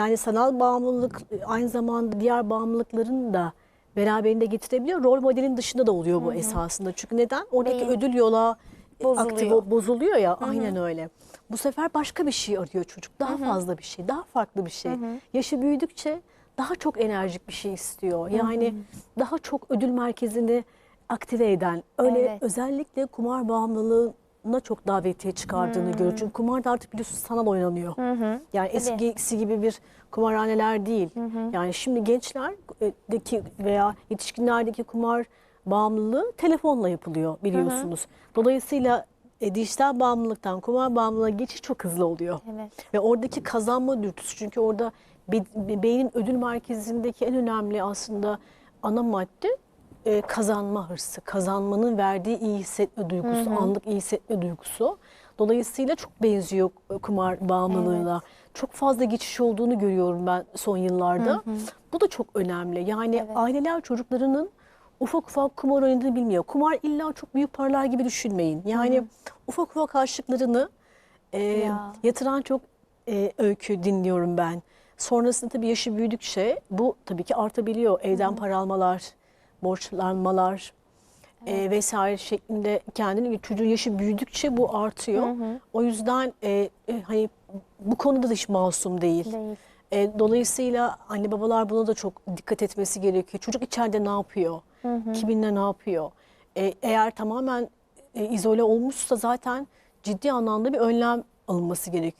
Yani sanal bağımlılık aynı zamanda diğer bağımlılıkların da beraberinde getirebiliyor. Rol modelin dışında da oluyor bu esasında. Çünkü neden? Oradaki Beyin ödül yola bozuluyor. aktif bozuluyor ya aynen öyle. Bu sefer başka bir şey arıyor çocuk. Daha fazla bir şey, daha farklı bir şey. Yaşı büyüdükçe daha çok enerjik bir şey istiyor. Yani daha çok ödül merkezini aktive eden, öyle Evet. özellikle kumar bağımlılığına çok davetiye çıkardığını görüyoruz. Çünkü kumar da artık biliyorsunuz sanal oynanıyor. Yani eskisi gibi bir kumarhaneler değil. Yani şimdi gençlerdeki veya yetişkinlerdeki kumar bağımlılığı telefonla yapılıyor biliyorsunuz. Dolayısıyla e, dijital bağımlılıktan kumar bağımlılığına geçiş çok hızlı oluyor. Evet. Ve oradaki kazanma dürtüsü çünkü orada be- beynin ödül merkezindeki en önemli aslında ana madde e, kazanma hırsı. Kazanmanın verdiği iyi hissetme duygusu, anlık iyi hissetme duygusu. Dolayısıyla çok benziyor kumar bağımlılığına. Çok fazla geçiş olduğunu görüyorum ben son yıllarda. Bu da çok önemli. Yani Evet. aileler çocuklarının ufak ufak kumar oynadığını bilmiyor. Kumar illa çok büyük paralar gibi düşünmeyin. Yani ufak ufak harçlıklarını e, Ya. yatıran çok e, öykü dinliyorum ben. Sonrasında tabii yaşı büyüdükçe bu tabii ki artabiliyor. Evden para almalar, borçlanmalar e, vesaire şeklinde kendini çocuğun yaşı büyüdükçe bu artıyor. O yüzden e, e, hani bu konuda da hiç masum değil. Değil. E, dolayısıyla anne babalar buna da çok dikkat etmesi gerekiyor. Çocuk içeride ne yapıyor? Kiminle ne yapıyor? E, eğer tamamen e, izole olmuşsa zaten ciddi anlamda bir önlem alınması gerekiyor.